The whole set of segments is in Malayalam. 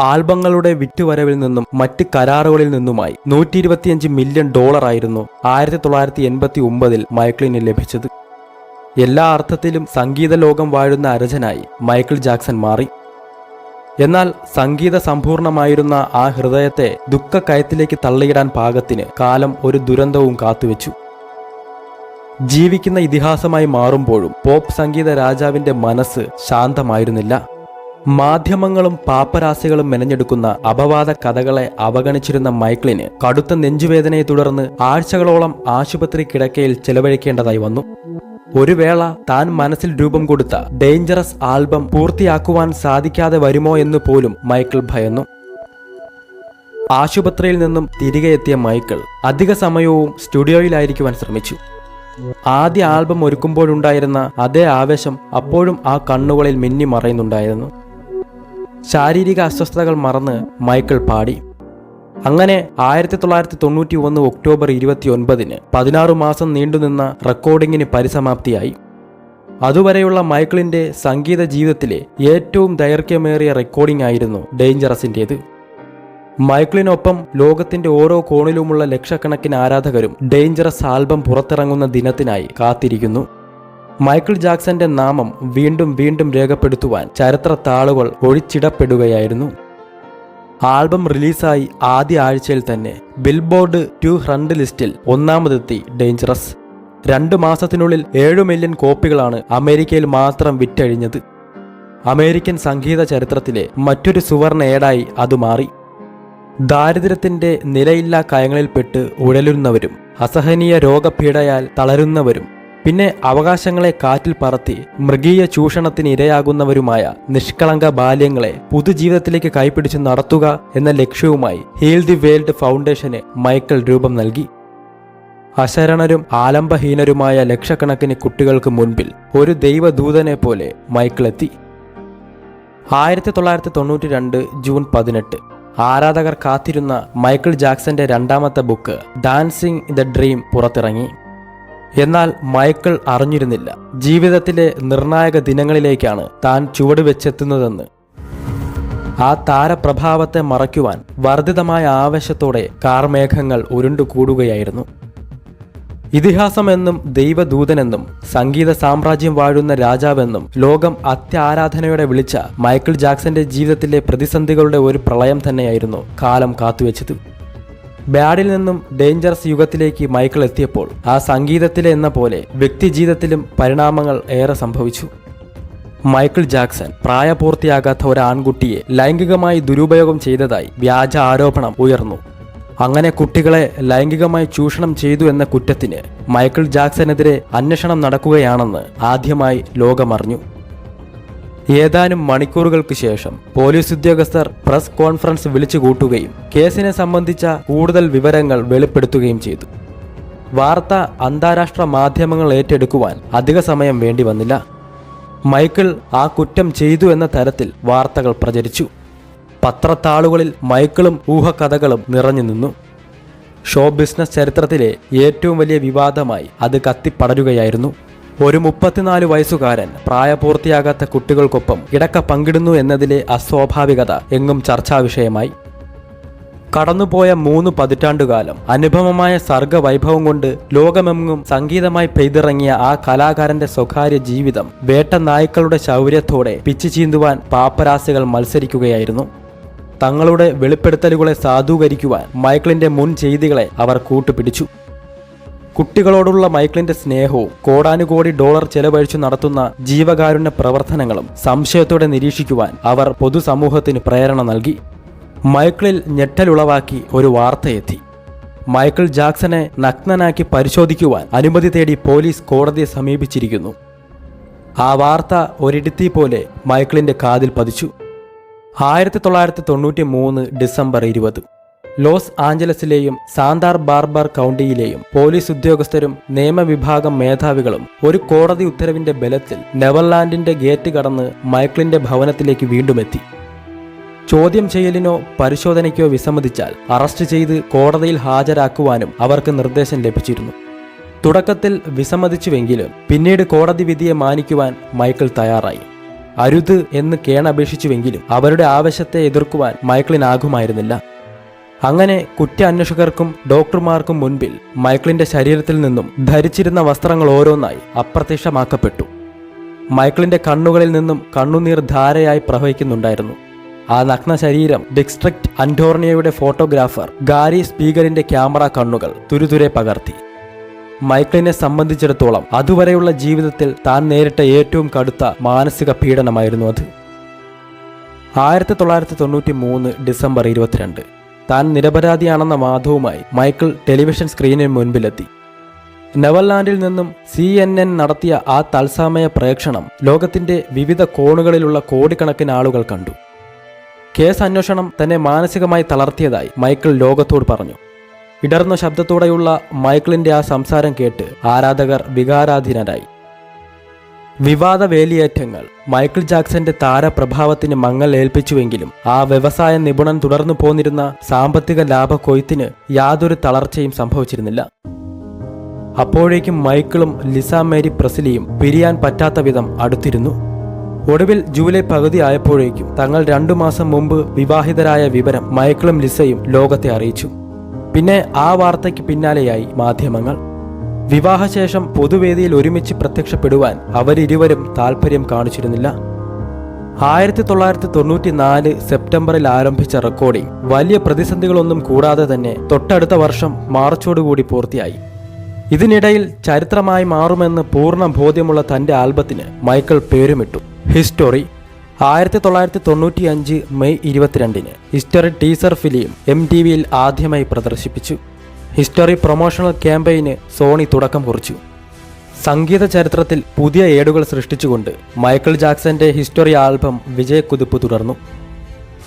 ആൽബങ്ങളുടെ വിറ്റുവരവിൽ നിന്നും മറ്റ് കരാറുകളിൽ നിന്നുമായി നൂറ്റി ഇരുപത്തിയഞ്ച് മില്യൺ ഡോളറായിരുന്നു ആയിരത്തി തൊള്ളായിരത്തി എൺപത്തി ഒമ്പതിൽ മൈക്കിളിന് ലഭിച്ചത്. എല്ലാ അർത്ഥത്തിലും സംഗീത ലോകം വാഴുന്ന അരജനായി മൈക്കിൾ ജാക്സൺ മാറി. എന്നാൽ സംഗീത സമ്പൂർണമായിരുന്ന ആ ഹൃദയത്തെ ദുഃഖക്കയത്തിലേക്ക് തള്ളിയിടാൻ പാകത്തിന് കാലം ഒരു ദുരന്തവും കാത്തുവെച്ചു. ജീവിക്കുന്ന ഇതിഹാസമായി മാറുമ്പോഴും പോപ്പ് സംഗീത രാജാവിന്റെ മനസ്സ് ശാന്തമായിരുന്നില്ല. മാധ്യമങ്ങളും പാപ്പരാസികളും മെനഞ്ഞെടുക്കുന്ന അപവാദ കഥകളെ അവഗണിച്ചിരുന്ന മൈക്കിളിന് കടുത്ത നെഞ്ചുവേദനയെ തുടർന്ന് ആഴ്ചകളോളം ആശുപത്രി കിടക്കയിൽ ചെലവഴിക്കേണ്ടതായി വന്നു. ഒരു വേള താൻ മനസ്സിൽ രൂപം കൊടുത്ത ഡേഞ്ചറസ് ആൽബം പൂർത്തിയാക്കുവാൻ സാധിക്കാതെ വരുമോ എന്ന് പോലും മൈക്കിൾ ഭയന്നു. ആശുപത്രിയിൽ നിന്നും തിരികെ എത്തിയ മൈക്കിൾ അധിക സമയവും സ്റ്റുഡിയോയിലായിരിക്കുവാൻ ശ്രമിച്ചു. ആദ്യ ആൽബം ഒരുക്കുമ്പോഴുണ്ടായിരുന്ന അതേ ആവേശം അപ്പോഴും ആ കണ്ണുകളിൽ മിന്നി മറയുന്നുണ്ടായിരുന്നു. ശാരീരിക അസ്വസ്ഥതകൾ മറന്ന് മൈക്കിൾ പാടി. അങ്ങനെ ആയിരത്തി തൊള്ളായിരത്തി തൊണ്ണൂറ്റി ഒന്ന് ഒക്ടോബർ ഇരുപത്തി ഒൻപതിന് പതിനാറ് മാസം നീണ്ടുനിന്ന റെക്കോർഡിങ്ങിന് പരിസമാപ്തിയായി. അതുവരെയുള്ള മൈക്കിളിന്റെ സംഗീത ജീവിതത്തിലെ ഏറ്റവും ദൈർഘ്യമേറിയ റെക്കോർഡിംഗ് ആയിരുന്നു ഡേഞ്ചറസിന്റേത് മൈക്കിളിനൊപ്പം ലോകത്തിന്റെ ഓരോ കോണിലുമുള്ള ലക്ഷക്കണക്കിന് ആരാധകരും ഡേഞ്ചറസ് ആൽബം പുറത്തിറങ്ങുന്ന ദിനത്തിനായി കാത്തിരിക്കുന്നു. മൈക്കിൾ ജാക്സന്റെ നാമം വീണ്ടും വീണ്ടും രേഖപ്പെടുത്തുവാൻ ചരിത്ര താളുകൾ ഒഴിച്ചിടപ്പെടുകയായിരുന്നു. ആൽബം റിലീസായി ആദ്യ ആഴ്ചയിൽ തന്നെ ബിൽബോർഡ് ടു ഹ്രണ്ട് ലിസ്റ്റിൽ ഒന്നാമതെത്തി ഡേഞ്ചറസ് രണ്ട് മാസത്തിനുള്ളിൽ ഏഴ് മില്യൺ കോപ്പികളാണ് അമേരിക്കയിൽ മാത്രം വിറ്റഴിഞ്ഞത്. അമേരിക്കൻ സംഗീത ചരിത്രത്തിലെ മറ്റൊരു സുവർണ ഏടായി അത് മാറി. ദാരിദ്ര്യത്തിന്റെ നിലയില്ലാ കയങ്ങളിൽപ്പെട്ട് ഉഴലുന്നവരും അസഹനീയ രോഗപീഠയാൽ തളരുന്നവരും പിന്നെ അവകാശങ്ങളെ കാറ്റിൽ പറത്തി മൃഗീയ ചൂഷണത്തിന് ഇരയാകുന്നവരുമായ നിഷ്കളങ്ക ബാല്യങ്ങളെ പുതുജീവിതത്തിലേക്ക് കൈപിടിച്ച് നടത്തുക എന്ന ലക്ഷ്യവുമായി ഹീൽ ദി വേൾഡ് ഫൗണ്ടേഷന് മൈക്കൽ രൂപം നൽകി. അശരണരും ആലംബഹീനരുമായ ലക്ഷക്കണക്കിന് കുട്ടികൾക്ക് മുൻപിൽ ഒരു ദൈവദൂതനെ പോലെ മൈക്കിൾ എത്തി. ആയിരത്തി തൊള്ളായിരത്തി തൊണ്ണൂറ്റി രണ്ട് ജൂൺ പതിനെട്ട്. ആരാധകർ കാത്തിരുന്ന മൈക്കിൾ ജാക്സന്റെ രണ്ടാമത്തെ ബുക്ക് ഡാൻസിംഗ് ദ ഡ്രീം പുറത്തിറങ്ങി. എന്നാൽ മൈക്കിൾ അറിഞ്ഞിരുന്നില്ല. ജീവിതത്തിലെ നിർണായക ദിനങ്ങളിലേക്കാണ് താൻ ചുവടുവെച്ചെത്തുന്നതെന്ന്. ആ താരപ്രഭാവത്തെ മറയ്ക്കുവാൻ വർദ്ധിതമായ ആവേശത്തോടെ കാർമേഘങ്ങൾ ഉരുണ്ടുകൂടുകയായിരുന്നു. ഇതിഹാസമെന്നും ദൈവദൂതനെന്നും സംഗീത സാമ്രാജ്യം വാഴുന്ന രാജാവെന്നും ലോകം അത്യാരാധനയോടെ വിളിച്ച മൈക്കിൾ ജാക്സന്റെ ജീവിതത്തിലെ പ്രതിസന്ധികളുടെ ഒരു പ്രളയം തന്നെയായിരുന്നു കാലം കാത്തുവെച്ചത്. ബാഡിൽ നിന്നും ഡേഞ്ചറസ് യുഗത്തിലേക്ക് മൈക്കിൾ എത്തിയപ്പോൾ ആ സംഗീതത്തിലെ എന്ന പോലെ വ്യക്തിജീവിതത്തിലും പരിണാമങ്ങൾ ഏറെ സംഭവിച്ചു. മൈക്കിൾ ജാക്സൺ പ്രായപൂർത്തിയാകാത്ത ഒരു ആൺകുട്ടിയെ ലൈംഗികമായി ദുരുപയോഗം ചെയ്തതായി വ്യാജ ആരോപണം ഉയർന്നു. അങ്ങനെ കുട്ടികളെ ലൈംഗികമായി ചൂഷണം ചെയ്തു എന്ന കുറ്റത്തിന് മൈക്കിൾ ജാക്സനെതിരെ അന്വേഷണം നടക്കുകയാണെന്ന് ആദ്യമായി ലോകമറിഞ്ഞു. ഏതാനും മണിക്കൂറുകൾക്ക് ശേഷം പോലീസ് ഉദ്യോഗസ്ഥർ പ്രസ് കോൺഫറൻസ് വിളിച്ചു കൂട്ടുകയും കേസിനെ സംബന്ധിച്ച കൂടുതൽ വിവരങ്ങൾ വെളിപ്പെടുത്തുകയും ചെയ്തു. വാർത്ത അന്താരാഷ്ട്ര മാധ്യമങ്ങൾ ഏറ്റെടുക്കുവാൻ അധിക സമയം വേണ്ടി വന്നില്ല. മൈക്കിൾ ആ കുറ്റം ചെയ്തു എന്ന തരത്തിൽ വാർത്തകൾ പ്രചരിച്ചു. പത്രത്താളുകളിൽ മൈക്കിളും ഊഹക്കഥകളും നിറഞ്ഞു നിന്നു. ഷോ ബിസിനസ് ചരിത്രത്തിലെ ഏറ്റവും വലിയ വിവാദമായി അത് കത്തിപ്പടരുകയായിരുന്നു. ഒരു മുപ്പത്തിനാല് വയസ്സുകാരൻ പ്രായപൂർത്തിയാകാത്ത കുട്ടികൾക്കൊപ്പം ഇടക്ക പങ്കിടുന്നു എന്നതിലെ അസ്വാഭാവികത എങ്ങും ചർച്ചാ വിഷയമായി. കടന്നുപോയ മൂന്ന് പതിറ്റാണ്ടുകാലം അനുപമമായ സർഗവൈഭവം കൊണ്ട് ലോകമെങ്ങും സംഗീതമായി പെയ്തിറങ്ങിയ ആ കലാകാരന്റെ സ്വകാര്യ ജീവിതം വേട്ട നായ്ക്കളുടെ ശൗര്യത്തോടെ പിച്ചു ചീന്തുവാൻ പാപ്പരാസികൾ മത്സരിക്കുകയായിരുന്നു. തങ്ങളുടെ വെളിപ്പെടുത്തലുകളെ സാധൂകരിക്കുവാൻ മൈക്കിളിന്റെ മുൻ ചെയ്തികളെ അവർ കൂട്ടുപിടിച്ചു. കുട്ടികളോടുള്ള മൈക്കിളിന്റെ സ്നേഹവും കോടാനുകോടി ഡോളർ ചെലവഴിച്ചു നടത്തുന്ന ജീവകാരുണ്യ പ്രവർത്തനങ്ങളും സംശയത്തോടെ നിരീക്ഷിക്കുവാൻ അവർ പൊതുസമൂഹത്തിന് പ്രേരണ നൽകി. മൈക്കിളിൽ ഞെട്ടലുളവാക്കി ഒരു വാർത്തയെത്തി. മൈക്കിൾ ജാക്സനെ നഗ്നനാക്കി പരിശോധിക്കുവാൻ അനുമതി തേടി പോലീസ് കോടതിയെ സമീപിച്ചിരിക്കുന്നു. ആ വാർത്ത ഒരിടത്തി പോലെ മൈക്കിളിന്റെ കാതിൽ പതിച്ചു. ആയിരത്തി തൊള്ളായിരത്തി തൊണ്ണൂറ്റി മൂന്ന് ഡിസംബർ ഇരുപത്. ലോസ് ആഞ്ചലസിലെയും സാന്താർ ബാർബർ കൗണ്ടിയിലെയും പോലീസ് ഉദ്യോഗസ്ഥരും നിയമവിഭാഗം മേധാവികളും ഒരു കോടതി ഉത്തരവിന്റെ ബലത്തിൽ നെവർലാൻഡിന്റെ ഗേറ്റ് കടന്ന് മൈക്കിളിന്റെ ഭവനത്തിലേക്ക് വീണ്ടുമെത്തി ചോദ്യം ചെയ്യലിനോ പരിശോധനയ്ക്കോ വിസമ്മതിച്ചാൽ അറസ്റ്റ് ചെയ്ത് കോടതിയിൽ ഹാജരാക്കുവാനും അവർക്ക് നിർദ്ദേശം ലഭിച്ചിരുന്നു. തുടക്കത്തിൽ വിസമ്മതിച്ചുവെങ്കിലും പിന്നീട് കോടതി വിധിയെ മാനിക്കുവാൻ മൈക്കിൾ തയ്യാറായി. അരുത് എന്ന് കേണപേക്ഷിച്ചുവെങ്കിലും അവരുടെ ആവശ്യത്തെ എതിർക്കുവാൻ മൈക്കിളിനാകുമായിരുന്നില്ല. അങ്ങനെ കുറ്റാന്വേഷകർക്കും ഡോക്ടർമാർക്കും മുൻപിൽ മൈക്കിളിന്റെ ശരീരത്തിൽ നിന്നും ധരിച്ചിരുന്ന വസ്ത്രങ്ങൾ ഓരോന്നായി അപ്രത്യക്ഷമാക്കപ്പെട്ടു. മൈക്കിളിന്റെ കണ്ണുകളിൽ നിന്നും കണ്ണുനീർ ധാരയായി പ്രവഹിക്കുന്നുണ്ടായിരുന്നു. ആ നഗ്ന ശരീരം ഡിസ്ട്രിക്ട് അന്റോർണിയയുടെ ഫോട്ടോഗ്രാഫർ ഗാരി സ്പീഗറിന്റെ ക്യാമറ കണ്ണുകൾ തുരുതുരെ പകർത്തി. മൈക്കിളിനെ സംബന്ധിച്ചിടത്തോളം അതുവരെയുള്ള ജീവിതത്തിൽ താൻ നേരിട്ട ഏറ്റവും കടുത്ത മാനസിക പീഡനമായിരുന്നു അത്. ആയിരത്തി തൊള്ളായിരത്തി തൊണ്ണൂറ്റി മൂന്ന് ഡിസംബർ ഇരുപത്തിരണ്ട്. താൻ നിരപരാധിയാണെന്ന വാദവുമായി മൈക്കിൾ ടെലിവിഷൻ സ്ക്രീനിന് മുൻപിലെത്തി. നെവർലാൻഡിൽ നിന്നും സി എൻ എൻ നടത്തിയ ആ തത്സമയ പ്രേക്ഷണം ലോകത്തിന്റെ വിവിധ കോണുകളിലുള്ള കോടിക്കണക്കിന് ആളുകൾ കണ്ടു. കേസ് അന്വേഷണം തന്നെ മാനസികമായി തളർത്തിയതായി മൈക്കിൾ ലോകത്തോട് പറഞ്ഞു. ഇടർന്ന ശബ്ദത്തോടെയുള്ള മൈക്കിളിന്റെ ആ സംസാരം കേട്ട് ആരാധകർ വികാരാധീനരായി. വിവാദ വേലിയേറ്റങ്ങൾ മൈക്കിൾ ജാക്സന്റെ താരപ്രഭാവത്തിന് മങ്ങൽ ഏൽപ്പിച്ചുവെങ്കിലും ആ വ്യവസായ നിപുണൻ തുടർന്നു പോന്നിരുന്ന സാമ്പത്തിക ലാഭക്കൊയ്ത്തിന് യാതൊരു തളർച്ചയും സംഭവിച്ചിരുന്നില്ല. അപ്പോഴേക്കും മൈക്കിളും ലിസ മേരി പ്രസിലിയും പിരിയാൻ പറ്റാത്ത വിധം അടുത്തിരുന്നു. ഒടുവിൽ ജൂലൈ പകുതി ആയപ്പോഴേക്കും തങ്ങൾ രണ്ടു മാസം മുമ്പ് വിവാഹിതരായ വിവരം മൈക്കിളും ലിസയും ലോകത്തെ അറിയിച്ചു. പിന്നെ ആ വാർത്തയ്ക്ക് പിന്നാലെയായി മാധ്യമങ്ങൾ. വിവാഹശേഷം പൊതുവേദിയിൽ ഒരുമിച്ച് പ്രത്യക്ഷപ്പെടുവാൻ അവരിരുവരും താൽപ്പര്യം കാണിച്ചിരുന്നില്ല. ആയിരത്തി തൊള്ളായിരത്തി തൊണ്ണൂറ്റി നാല് സെപ്റ്റംബറിൽ ആരംഭിച്ച റെക്കോർഡിംഗ് വലിയ പ്രതിസന്ധികളൊന്നും കൂടാതെ തന്നെ തൊട്ടടുത്ത വർഷം മാർച്ചോടുകൂടി പൂർത്തിയായി. ഇതിനിടയിൽ ചരിത്രമായി മാറുമെന്ന് പൂർണ ബോധ്യമുള്ള തന്റെ ആൽബത്തിന് മൈക്കിൾ പേരുമിട്ടു. ഹിസ്റ്റോറി ആയിരത്തി തൊള്ളായിരത്തി തൊണ്ണൂറ്റി അഞ്ച് മെയ് ഇരുപത്തിരണ്ടിന് history teaser film M T വിയിൽ ആദ്യമായി പ്രദർശിപ്പിച്ചു. ഹിസ്റ്ററി പ്രൊമോഷണൽ ക്യാമ്പയിന് സോണി തുടക്കം കുറിച്ചു. സംഗീത ചരിത്രത്തിൽ പുതിയ ഏടുകൾ സൃഷ്ടിച്ചുകൊണ്ട് മൈക്കിൾ ജാക്സന്റെ ഹിസ്റ്ററി ആൽബം വിജയക്കുതിപ്പ് തുടർന്നു.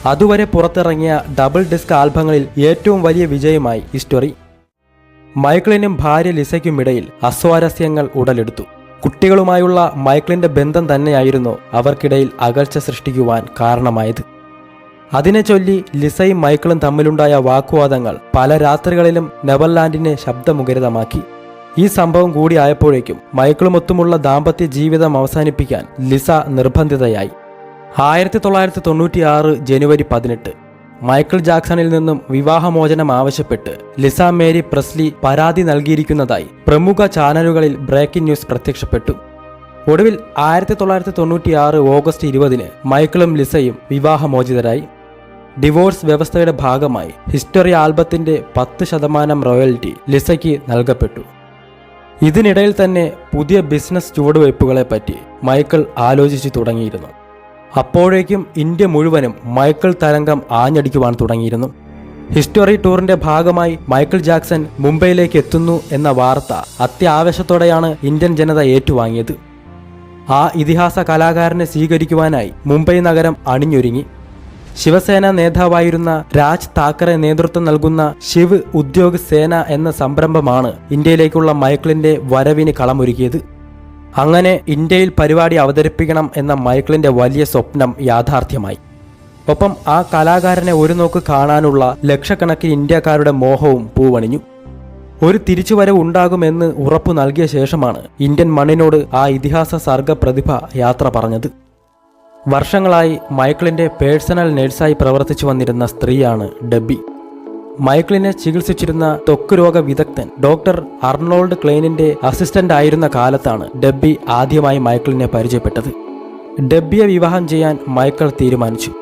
അതുവരെ പുറത്തിറങ്ങിയ ഡബിൾ ഡിസ്ക് ആൽബങ്ങളിൽ ഏറ്റവും വലിയ വിജയമായി ഹിസ്റ്ററി. മൈക്കിളിനും ഭാര്യ ലിസയ്ക്കുമിടയിൽ അസ്വാരസ്യങ്ങൾ ഉടലെടുത്തു. കുട്ടികളുമായുള്ള മൈക്കിളിന്റെ ബന്ധം തന്നെയായിരുന്നു അവർക്കിടയിൽ അകൽച്ച സൃഷ്ടിക്കുവാൻ കാരണമായത്. അതിനെ ചൊല്ലി ലിസയും മൈക്കിളും തമ്മിലുണ്ടായ വാക്കുവാദങ്ങൾ പല രാത്രികളിലും നെവർലാൻഡിനെ ശബ്ദമുഖരിതമാക്കി. ഈ സംഭവം കൂടി ആയപ്പോഴേക്കും മൈക്കിളുമൊത്തുമുള്ള ദാമ്പത്യ ജീവിതം അവസാനിപ്പിക്കാൻ ലിസ നിർബന്ധിതയായി. ആയിരത്തി തൊള്ളായിരത്തി തൊണ്ണൂറ്റിയാറ് ജനുവരി പതിനെട്ട്. മൈക്കിൾ ജാക്സണിൽ നിന്നും വിവാഹമോചനം ആവശ്യപ്പെട്ട് ലിസ മേരി പ്രസ്ലി പരാതി നൽകിയിരിക്കുന്നതായി പ്രമുഖ ചാനലുകളിൽ ബ്രേക്കിംഗ് ന്യൂസ് പ്രത്യക്ഷപ്പെട്ടു. ഒടുവിൽ ആയിരത്തി തൊള്ളായിരത്തി തൊണ്ണൂറ്റിയാറ് ഓഗസ്റ്റ് ഇരുപതിന് മൈക്കിളും ലിസയും വിവാഹമോചിതരായി. ഡിവോഴ്സ് വ്യവസ്ഥയുടെ ഭാഗമായി ഹിസ്റ്ററി ആൽബത്തിന്റെ പത്ത് ശതമാനം റോയൽറ്റി ലിസയ്ക്ക് നൽകപ്പെട്ടു. ഇതിനിടയിൽ തന്നെ പുതിയ ബിസിനസ് ചുവടുവയ്പ്പുകളെ പറ്റി മൈക്കിൾ ആലോചിച്ചു തുടങ്ങിയിരുന്നു. അപ്പോഴേക്കും ഇന്ത്യ മുഴുവനും മൈക്കിൾ തരംഗം ആഞ്ഞടിക്കുവാൻ തുടങ്ങിയിരുന്നു. ഹിസ്റ്ററി ടൂറിന്റെ ഭാഗമായി മൈക്കിൾ ജാക്സൺ മുംബൈയിലേക്ക് എത്തുന്നു എന്ന വാർത്ത അത്യാവശ്യത്തോടെയാണ് ഇന്ത്യൻ ജനത ഏറ്റുവാങ്ങിയത്. ആ ഇതിഹാസ കലാകാരനെ സ്വീകരിക്കുവാനായി മുംബൈ നഗരം അണിഞ്ഞൊരുങ്ങി. ശിവസേന നേതാവായിരുന്ന രാജ് താക്കറെ നേതൃത്വം നൽകുന്ന ശിവ് ഉദ്യോഗ് സേന എന്ന സംരംഭമാണ് ഇന്ത്യയിലേക്കുള്ള മൈക്കിളിന്റെ വരവിന് കളമൊരുക്കിയത്. അങ്ങനെ ഇന്ത്യയിൽ പരിപാടി അവതരിപ്പിക്കണം എന്ന മൈക്കിളിന്റെ വലിയ സ്വപ്നം യാഥാർത്ഥ്യമായി. ഒപ്പം ആ കലാകാരനെ ഒരു നോക്ക് കാണാനുള്ള ലക്ഷക്കണക്കിന് ഇന്ത്യക്കാരുടെ മോഹവും പൂവണിഞ്ഞു. ഒരു തിരിച്ചുവരവ് ഉണ്ടാകുമെന്ന് ഉറപ്പു നൽകിയ ശേഷമാണ് ഇന്ത്യൻ മണ്ണിനോട് ആ ഇതിഹാസ സർഗ പ്രതിഭ യാത്ര പറഞ്ഞത്. വർഷങ്ങളായി മൈക്കിളിന്റെ പേഴ്സണൽ നഴ്സായി പ്രവർത്തിച്ചു വന്നിരുന്ന സ്ത്രീയാണ് ഡബി. മൈക്കിളിനെ ചികിത്സിച്ചിരുന്ന ത്വക്ക് രോഗ വിദഗ്ധൻ ഡോക്ടർ അർണോൾഡ് ക്ലെയിനിന്റെ അസിസ്റ്റന്റ് ആയിരുന്ന കാലത്താണ് ഡബ്ബി ആദ്യമായി മൈക്കിളിനെ പരിചയപ്പെട്ടത്. ഡബ്ബിയെ വിവാഹം ചെയ്യാൻ മൈക്കിൾ തീരുമാനിച്ചു.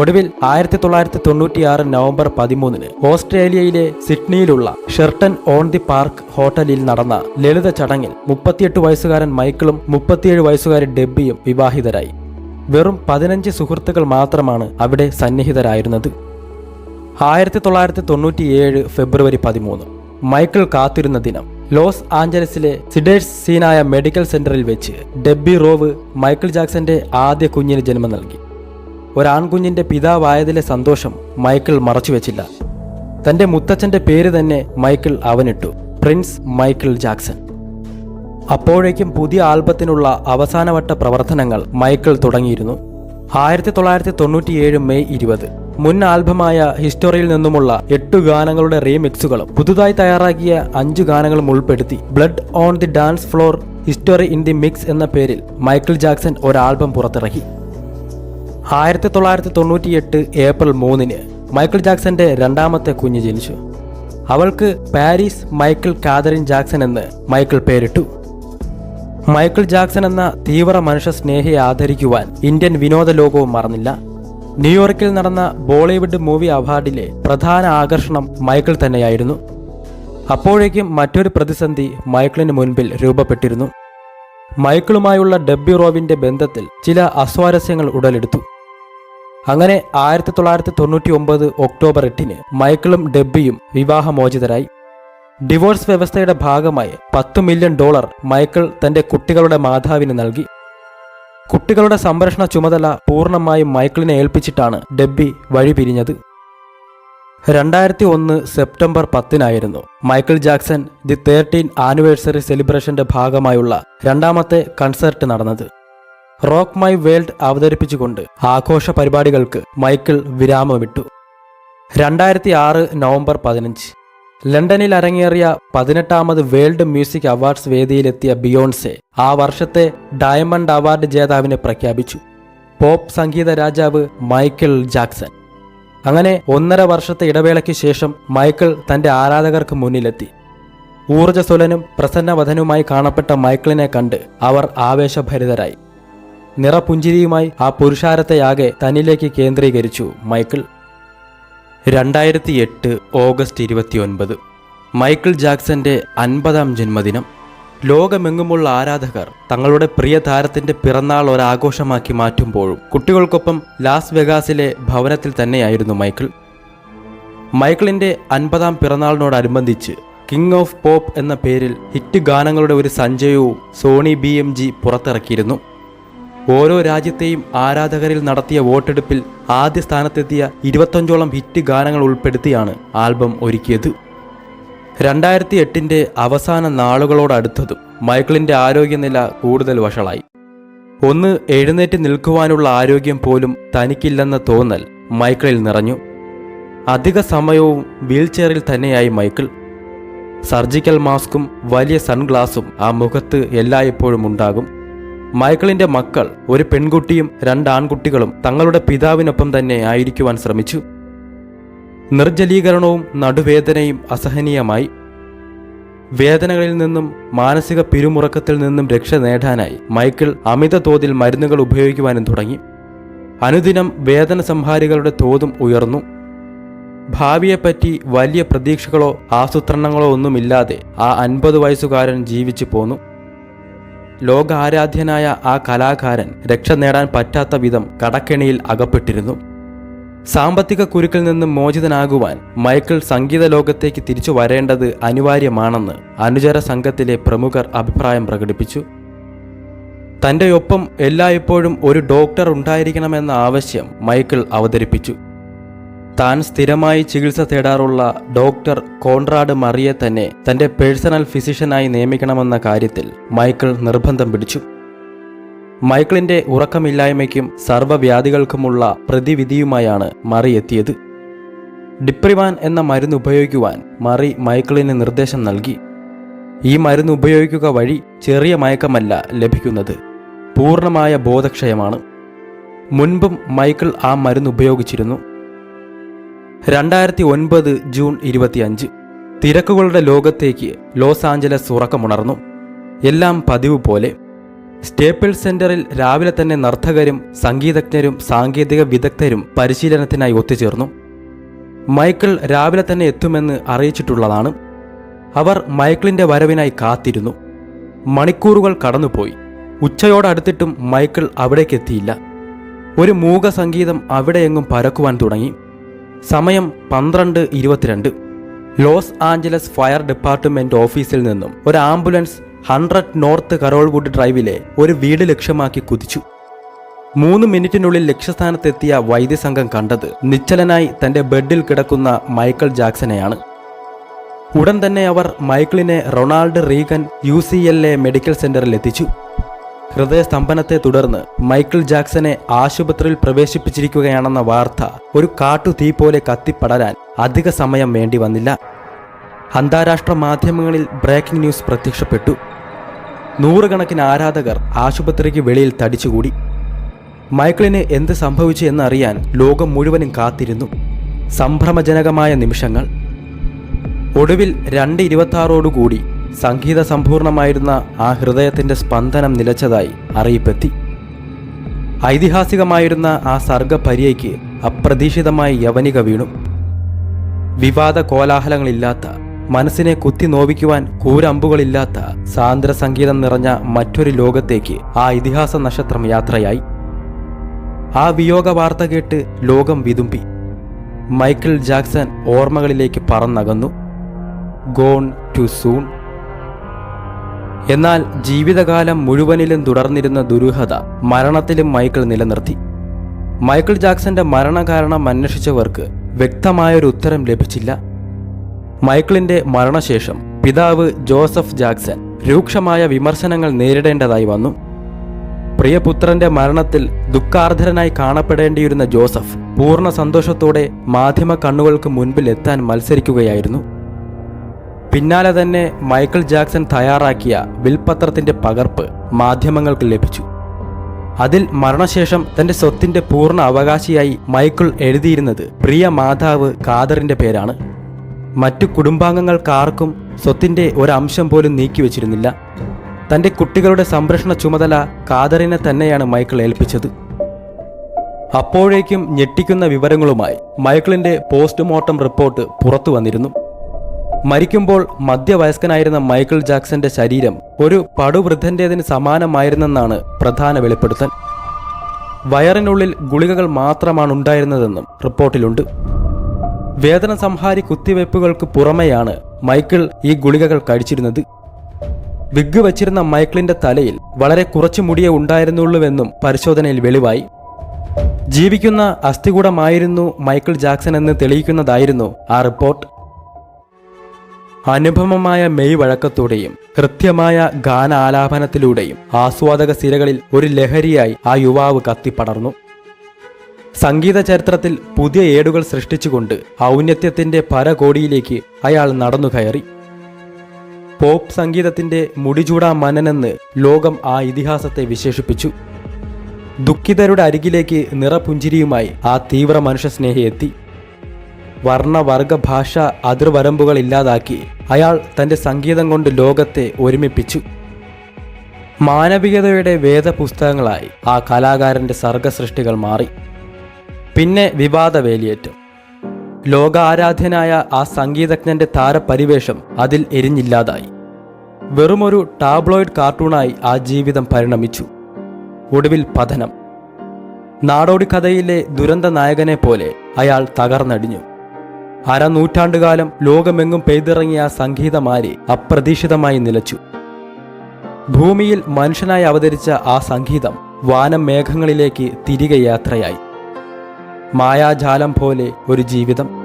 ഒടുവിൽ ആയിരത്തി തൊള്ളായിരത്തി തൊണ്ണൂറ്റിയാറ് നവംബർ പതിമൂന്നിന് ഓസ്ട്രേലിയയിലെ സിഡ്നിയിലുള്ള ഷെർട്ടൺ ഓൺ ദി പാർക്ക് ഹോട്ടലിൽ നടന്ന ലളിത ചടങ്ങിൽ മുപ്പത്തിയെട്ട് വയസ്സുകാരൻ മൈക്കിളും മുപ്പത്തിയേഴ് വയസ്സുകാരി ഡെബിയും വിവാഹിതരായി. വെറും പതിനഞ്ച് സുഹൃത്തുക്കൾ മാത്രമാണ് അവിടെ സന്നിഹിതരായിരുന്നത്. ആയിരത്തി തൊള്ളായിരത്തി തൊണ്ണൂറ്റിയേഴ് ഫെബ്രുവരി പതിമൂന്ന്. മൈക്കിൾ കാത്തിരുന്ന ദിനം. ലോസ് ആഞ്ചലസിലെ സിഡേഴ്സ് സീനായ മെഡിക്കൽ സെന്ററിൽ വെച്ച് ഡെബി റോവ് മൈക്കിൾ ജാക്സന്റെ ആദ്യ കുഞ്ഞിന് ജന്മം നൽകി. ഒരാൺകുഞ്ഞിന്റെ പിതാവായതിലെ സന്തോഷം മൈക്കിൾ മറച്ചുവെച്ചില്ല. തന്റെ മുത്തച്ഛന്റെ പേര് തന്നെ മൈക്കിൾ അവനിട്ടു. Prince Michael Jackson. അപ്പോഴേക്കും പുതിയ ആൽബത്തിനുള്ള അവസാനവട്ട പ്രവർത്തനങ്ങൾ മൈക്കിൾ തുടങ്ങിയിരുന്നു. ആയിരത്തി തൊള്ളായിരത്തി തൊണ്ണൂറ്റിയേഴ് മെയ് ഇരുപത്. മുൻ ആൽബമായ ഹിസ്റ്റോറിയിൽ നിന്നുമുള്ള എട്ട് ഗാനങ്ങളുടെ റീമിക്സുകളും പുതുതായി തയ്യാറാക്കിയ അഞ്ച് ഗാനങ്ങളും ഉൾപ്പെടുത്തി blood on the dance floor history in the mix എന്ന പേരിൽ മൈക്കിൾ ജാക്സൺ ഒരു ആൽബം പുറത്തിറക്കി. ആയിരത്തി തൊള്ളായിരത്തി തൊണ്ണൂറ്റിയെട്ട് ഏപ്രിൽ മൂന്നിന് മൈക്കിൾ ജാക്സന്റെ രണ്ടാമത്തെ കുഞ്ഞ് ജനിച്ചു. അവൾക്ക് പാരീസ് മൈക്കിൾ കാതറിൻ ജാക്സൺ എന്ന് മൈക്കിൾ പേരിട്ടു. മൈക്കിൾ ജാക്സൺ എന്ന തീവ്ര മനുഷ്യ സ്നേഹിയെ ആദരിക്കുവാൻ ഇന്ത്യൻ വിനോദ ലോകവും മറന്നില്ല. ന്യൂയോർക്കിൽ നടന്ന ബോളിവുഡ് മൂവി അവാർഡിലെ പ്രധാന ആകർഷണം മൈക്കിൾ തന്നെയായിരുന്നു. അപ്പോഴേക്കും മറ്റൊരു പ്രതിസന്ധി മൈക്കിളിന് മുൻപിൽ രൂപപ്പെട്ടിരുന്നു. മൈക്കിളുമായുള്ള ഡബ്ബി റോവിന്റെ ബന്ധത്തിൽ ചില അസ്വാരസ്യങ്ങൾ ഉടലെടുത്തു. അങ്ങനെ ആയിരത്തി തൊള്ളായിരത്തി തൊണ്ണൂറ്റി ഒമ്പത് ഒക്ടോബർ എട്ടിന് മൈക്കിളും ഡബ്ബിയും വിവാഹമോചിതരായി. ഡിവോഴ്സ് വ്യവസ്ഥയുടെ ഭാഗമായി പത്ത് മില്യൺ ഡോളർ മൈക്കിൾ തന്റെ കുട്ടികളുടെ മാതാവിന് നൽകി. കുട്ടികളുടെ സംരക്ഷണ ചുമതല പൂർണമായും മൈക്കിളിനെ ഏൽപ്പിച്ചിട്ടാണ് ഡെബി വഴിപിരിഞ്ഞത് രണ്ടായിരത്തി ഒന്ന് September പത്തിനായിരുന്നു Michael Jackson the thirteen anniversary സെലിബ്രേഷന്റെ ഭാഗമായുള്ള രണ്ടാമത്തെ കൺസേർട്ട് നടന്നത്. റോക്ക് മൈ വേൾഡ് അവതരിപ്പിച്ചുകൊണ്ട് ആഘോഷ പരിപാടികൾക്ക് മൈക്കിൾ വിരാമമിട്ടു. രണ്ടായിരത്തി ആറ് നവംബർ പതിനഞ്ച് ലണ്ടനിൽ അരങ്ങേറിയ പതിനെട്ടാമത് വേൾഡ് മ്യൂസിക് അവാർഡ്സ് വേദിയിലെത്തിയ ബിയോൺസെ ആ വർഷത്തെ ഡയമണ്ട് അവാർഡ് ജേതാവിനെ പ്രഖ്യാപിച്ചു. പോപ്പ് സംഗീത രാജാവ് മൈക്കിൾ ജാക്സൺ. അങ്ങനെ ഒന്നര വർഷത്തെ ഇടവേളയ്ക്ക് ശേഷം മൈക്കിൾ തന്റെ ആരാധകർക്ക് മുന്നിലെത്തി. ഊർജസ്വലനും പ്രസന്നവധനുമായി കാണപ്പെട്ട മൈക്കിളിനെ കണ്ട് അവർ ആവേശഭരിതരായി. നിറപുഞ്ചിരിയുമായി ആ പുരുഷാരത്തെയാകെ തന്നിലേക്ക് കേന്ദ്രീകരിച്ചു മൈക്കിൾ. രണ്ടായിരത്തി എട്ട് ഓഗസ്റ്റ് ഇരുപത്തിയൊൻപത്. മൈക്കിൾ ജാക്സന്റെ അൻപതാം ജന്മദിനം. ലോകമെങ്ങുമുള്ള ആരാധകർ തങ്ങളുടെ പ്രിയ താരത്തിന്റെ പിറന്നാൾ ഒരാഘോഷമാക്കി മാറ്റുമ്പോഴും കുട്ടികൾക്കൊപ്പം ലാസ് വെഗാസിലെ ഭവനത്തിൽ തന്നെയായിരുന്നു മൈക്കിൾ. മൈക്കിളിന്റെ അൻപതാം പിറന്നാളിനോടനുബന്ധിച്ച് കിങ് ഓഫ് പോപ്പ് എന്ന പേരിൽ ഹിറ്റ് ഗാനങ്ങളുടെ ഒരു സഞ്ചയവും സോണി ബി എം ജി പുറത്തിറക്കിയിരുന്നു. ഓരോ രാജ്യത്തെയും ആരാധകരിൽ നടത്തിയ വോട്ടെടുപ്പിൽ ആദ്യ സ്ഥാനത്തെത്തിയ ഇരുപത്തഞ്ചോളം ഹിറ്റ് ഗാനങ്ങൾ ഉൾപ്പെടുത്തിയാണ് ആൽബം ഒരുക്കിയത്. രണ്ടായിരത്തി എട്ടിന്റെ അവസാന നാളുകളോടടുത്തതും മൈക്കിളിന്റെ ആരോഗ്യനില കൂടുതൽ വഷളായി. ഒന്ന് എഴുന്നേറ്റ് നിൽക്കുവാനുള്ള ആരോഗ്യം പോലും തനിക്കില്ലെന്ന തോന്നൽ മൈക്കിളിൽ നിറഞ്ഞു. അധിക സമയവും വീൽചെയറിൽ തന്നെയായി മൈക്കിൾ. സർജിക്കൽ മാസ്കും വലിയ സൺഗ്ലാസും ആ മുഖത്ത് എല്ലായ്പ്പോഴും ഉണ്ടാകും. മൈക്കിളിന്റെ മക്കൾ ഒരു പെൺകുട്ടിയും രണ്ട് ആൺകുട്ടികളും തങ്ങളുടെ പിതാവിനൊപ്പം തന്നെ ആയിരിക്കുവാൻ ശ്രമിച്ചു. നിർജലീകരണവും നടുവേദനയും അസഹനീയമായി. വേദനകളിൽ നിന്നും മാനസിക പിരിമുറക്കത്തിൽ നിന്നും രക്ഷ നേടാനായി മൈക്കിൾ അമിത തോതിൽ മരുന്നുകൾ ഉപയോഗിക്കുവാനും തുടങ്ങി. അനുദിനം വേദന സംഹാരികളുടെ തോതും ഉയർന്നു. ഭാവിയെപ്പറ്റി വലിയ പ്രതീക്ഷകളോ ആസൂത്രണങ്ങളോ ഒന്നുമില്ലാതെ ആ അൻപത് വയസ്സുകാരൻ ജീവിച്ചു പോന്നു. ലോകാരാധ്യനായ ആ കലാകാരൻ രക്ഷ നേടാൻ പറ്റാത്ത വിധം കടക്കെണിയിൽ അകപ്പെട്ടിരുന്നു. സാമ്പത്തിക കുരുക്കിൽ നിന്നും മോചിതനാകുവാൻ മൈക്കിൾ സംഗീത ലോകത്തേക്ക് തിരിച്ചു വരേണ്ടത് അനിവാര്യമാണെന്ന് അനുചര സംഘത്തിലെ പ്രമുഖർ അഭിപ്രായം പ്രകടിപ്പിച്ചു. തന്റെ ഒപ്പം എല്ലായ്പ്പോഴും ഒരു ഡോക്ടർ ഉണ്ടായിരിക്കണമെന്ന ആവശ്യം മൈക്കിൾ അവതരിപ്പിച്ചു. താൻ സ്ഥിരമായി ചികിത്സ തേടാറുള്ള ഡോക്ടർ കോൺറാഡ് മറിയെ തന്നെ തന്റെ പേഴ്സണൽ ഫിസിഷ്യനായി നിയമിക്കണമെന്ന കാര്യത്തിൽ മൈക്കിൾ നിർബന്ധം പിടിച്ചു. മൈക്കിളിന്റെ ഉറക്കമില്ലായ്മയ്ക്കും സർവവ്യാധികൾക്കുമുള്ള പ്രതിവിധിയുമായാണ് മറി എത്തിയത്. ഡിപ്രിവാൻ എന്ന മരുന്ന് ഉപയോഗിക്കുവാൻ മറി മൈക്കിളിന് നിർദ്ദേശം നൽകി. ഈ മരുന്ന് ഉപയോഗിക്കുക വഴി ചെറിയ മയക്കമല്ല ലഭിക്കുന്നത്. പൂർണമായ ബോധക്ഷയമാണ്. മുൻപും മൈക്കിൾ ആ മരുന്ന് ഉപയോഗിച്ചിരുന്നു. രണ്ടായിരത്തി ഒൻപത് ജൂൺ ഇരുപത്തിയഞ്ച്. തിരക്കുകളുടെ ലോകത്തേക്ക് ലോസ് ആഞ്ചലസ് ഉറക്കമുണർന്നു. എല്ലാം പതിവ് പോലെ. സ്റ്റേപ്പിൾ സെന്ററിൽ രാവിലെ തന്നെ നർത്തകരും സംഗീതജ്ഞരും സാങ്കേതിക വിദഗ്ധരും പരിശീലനത്തിനായി ഒത്തുചേർന്നു. മൈക്കിൾ രാവിലെ തന്നെ എത്തുമെന്ന് അറിയിച്ചിട്ടുള്ളതാണ്. അവർ മൈക്കിളിന്റെ വരവിനായി കാത്തിരുന്നു. മണിക്കൂറുകൾ കടന്നുപോയി. ഉച്ചയോടടുത്തിട്ടും മൈക്കിൾ അവിടേക്കെത്തിയില്ല. ഒരു മൂക സംഗീതം അവിടെയെങ്ങും പരക്കുവാൻ തുടങ്ങി. സമയം പന്ത്രണ്ട് ഇരുപത്തിരണ്ട്. ലോസ് ആഞ്ചലസ് ഫയർ ഡിപ്പാർട്ട്മെന്റ് ഓഫീസിൽ നിന്നും ഒരു ആംബുലൻസ് ഹൺഡ്രഡ് നോർത്ത് കരോൾവുഡ് ഡ്രൈവിലെ ഒരു വീട് ലക്ഷ്യമാക്കി കുതിച്ചു. മൂന്ന് മിനിറ്റിനുള്ളിൽ ലക്ഷ്യസ്ഥാനത്തെത്തിയ വൈദ്യസംഘം കണ്ടത് നിശ്ചലനായി തന്റെ ബെഡിൽ കിടക്കുന്ന മൈക്കിൾ ജാക്സനെയാണ്. ഉടൻ തന്നെ അവർ മൈക്കിളിനെ റൊണാൾഡ് റീഗൻ യു മെഡിക്കൽ സെന്ററിൽ എത്തിച്ചു ഹൃദയസ്തംഭനത്തെ തുടർന്ന് മൈക്കിൾ ജാക്സനെ ആശുപത്രിയിൽ പ്രവേശിപ്പിച്ചിരിക്കുകയാണെന്ന വാർത്ത ഒരു കാട്ടുതീ പോലെ കത്തിപ്പടരാൻ അധിക സമയം വേണ്ടി വന്നില്ല. അന്താരാഷ്ട്ര മാധ്യമങ്ങളിൽ ബ്രേക്കിംഗ് ന്യൂസ് പ്രത്യക്ഷപ്പെട്ടു. നൂറുകണക്കിന് ആരാധകർ ആശുപത്രിക്ക് വെളിയിൽ തടിച്ചുകൂടി. മൈക്കിളിന് എന്ത് സംഭവിച്ചു എന്നറിയാൻ ലോകം മുഴുവനും കാത്തിരുന്നു. സംഭ്രമജനകമായ നിമിഷങ്ങൾ. ഒടുവിൽ രണ്ട് ഇരുപത്താറോടുകൂടി സംഗീത സമ്പൂർണമായിരുന്ന ആ ഹൃദയത്തിന്റെ സ്പന്ദനം നിലച്ചതായി അറിയിപ്പെത്തി. ഐതിഹാസികമായിരുന്ന ആ സർഗപര്യയ്ക്ക് അപ്രതീക്ഷിതമായി യവനിക വീണു. വിവാദ കോലാഹലങ്ങളില്ലാത്ത മനസ്സിനെ കുത്തി നോവിക്കുവാൻ കൂരമ്പുകളില്ലാത്ത സാന്ദ്ര സംഗീതം നിറഞ്ഞ മറ്റൊരു ലോകത്തേക്ക് ആ ഇതിഹാസ നക്ഷത്രം യാത്രയായി. ആ വിയോഗ വാർത്ത കേട്ട് ലോകം വിതുമ്പി. മൈക്കിൾ ജാക്സൺ ഓർമ്മകളിലേക്ക് പറന്നകന്നു. ഗോൺ ടു സൂൺ എന്നാൽ ജീവിതകാലം മുഴുവനിലും തുടർന്നിരുന്ന ദുരൂഹത മരണത്തിലും മൈക്കിൾ നിലനിർത്തി. മൈക്കിൾ ജാക്സന്റെ മരണകാരണം അന്വേഷിച്ചവർക്ക് വ്യക്തമായൊരു ഉത്തരം ലഭിച്ചില്ല. മൈക്കിളിന്റെ മരണശേഷം പിതാവ് ജോസഫ് ജാക്സൺ രൂക്ഷമായ വിമർശനങ്ങൾ നേരിടേണ്ടതായി വന്നു. പ്രിയപുത്രന്റെ മരണത്തിൽ ദുഃഖാർദ്ധരനായി കാണപ്പെടേണ്ടിയിരുന്ന ജോസഫ് പൂർണ സന്തോഷത്തോടെ മാധ്യമ കണ്ണുകൾക്ക് മുൻപിൽ എത്താൻ മത്സരിക്കുകയായിരുന്നു. പിന്നാലെ തന്നെ മൈക്കിൾ ജാക്സൺ തയ്യാറാക്കിയ വിൽപത്രത്തിന്റെ പകർപ്പ് മാധ്യമങ്ങൾക്ക് ലഭിച്ചു. അതിൽ മരണശേഷം തന്റെ സ്വത്തിന്റെ പൂർണ അവകാശിയായി മൈക്കിൾ എഴുതിയിരുന്നത് പ്രിയ മാതാവ് കാദറിന്റെ പേരാണ്. മറ്റു കുടുംബാംഗങ്ങൾക്കാർക്കും സ്വത്തിന്റെ ഒരംശം പോലും നീക്കിവെച്ചിരുന്നില്ല. തന്റെ കുട്ടികളുടെ സംരക്ഷണ ചുമതല കാദറിനെ തന്നെയാണ് മൈക്കിൾ ഏൽപ്പിച്ചത്. അപ്പോഴേക്കും ഞെട്ടിക്കുന്ന വിവരങ്ങളുമായി മൈക്കിളിന്റെ പോസ്റ്റ്മോർട്ടം റിപ്പോർട്ട് പുറത്തു വന്നിരുന്നു. മരിക്കുമ്പോൾ മധ്യവയസ്കനായിരുന്ന മൈക്കിൾ ജാക്സന്റെ ശരീരം ഒരു പടുവൃദ്ധന്റേതിന് സമാനമായിരുന്നെന്നാണ് പ്രധാന വെളിപ്പെടുത്തൽ. വയറിനുള്ളിൽ ഗുളികകൾ മാത്രമാണ് ഉണ്ടായിരുന്നതെന്നും റിപ്പോർട്ടിലുണ്ട്. വേദന സംഹാരി കുത്തിവയ്പ്പുകൾക്ക് പുറമെയാണ് മൈക്കിൾ ഈ ഗുളികകൾ കഴിച്ചിരുന്നത്. വിഗ് വച്ചിരുന്ന മൈക്കിളിന്റെ തലയിൽ വളരെ കുറച്ചു മുടിയേ ഉണ്ടായിരുന്നുള്ളൂവെന്നും പരിശോധനയിൽ വെളിവായി. ജീവിക്കുന്ന അസ്ഥികൂടമായിരുന്നു മൈക്കിൾ ജാക്സൺ എന്ന് തെളിയിക്കുന്നതായിരുന്നു ആ റിപ്പോർട്ട്. അനുപമമായ മെയ് വഴക്കത്തോടെയും കൃത്യമായ ഗാനാലാപനത്തിലൂടെയും ആസ്വാദക സിരകളിൽ ഒരു ലഹരിയായി ആ യുവാവ് കത്തിപ്പടർന്നു. സംഗീത ചരിത്രത്തിൽ പുതിയ ഏടുകൾ സൃഷ്ടിച്ചുകൊണ്ട് ഔന്നത്യത്തിന്റെ പരകോടിയിലേക്ക് അയാൾ നടന്നു കയറി. പോപ്പ് സംഗീതത്തിന്റെ മുടിചൂടാ മനനെന്ന് ലോകം ആ ഇതിഹാസത്തെ വിശേഷിപ്പിച്ചു. ദുഃഖിതരുടെ അരികിലേക്ക് നിറപുഞ്ചിരിയുമായി ആ തീവ്ര മനുഷ്യസ്നേഹി എത്തി വർണവർഗ ഭാഷ അതിർവരമ്പുകൾ ഇല്ലാതാക്കി. അയാൾ തന്റെ സംഗീതം കൊണ്ട് ലോകത്തെ ഒരുമിപ്പിച്ചു. മാനവികതയുടെ വേദപുസ്തകങ്ങളായി ആ കലാകാരന്റെ സർഗസൃഷ്ടികൾ മാറി. പിന്നെ വിവാദ വേലിയേറ്റം ലോകാരാധ്യനായ ആ സംഗീതജ്ഞന്റെ താരപരിവേഷം അതിൽ എരിഞ്ഞില്ലാതായി. വെറുമൊരു ടാബ്ലോയിഡ് കാർട്ടൂണായി ആ ജീവിതം പരിണമിച്ചു. ഒടുവിൽ പതനം. നാടോടി കഥയിലെ ദുരന്ത നായകനെ പോലെ അയാൾ തകർന്നടിഞ്ഞു. അരനൂറ്റാണ്ടുകാലം ലോകമെങ്ങും പെയ്തിറങ്ങിയ സംഗീതമാരി അപ്രതീക്ഷിതമായി നിലച്ചു. ഭൂമിയിൽ മനുഷ്യനായി അവതരിച്ച ആ സംഗീതം വാനം മേഘങ്ങളിലേക്ക് തിരികെ യാത്രയായി. മായാജാലം പോലെ ഒരു ജീവിതം.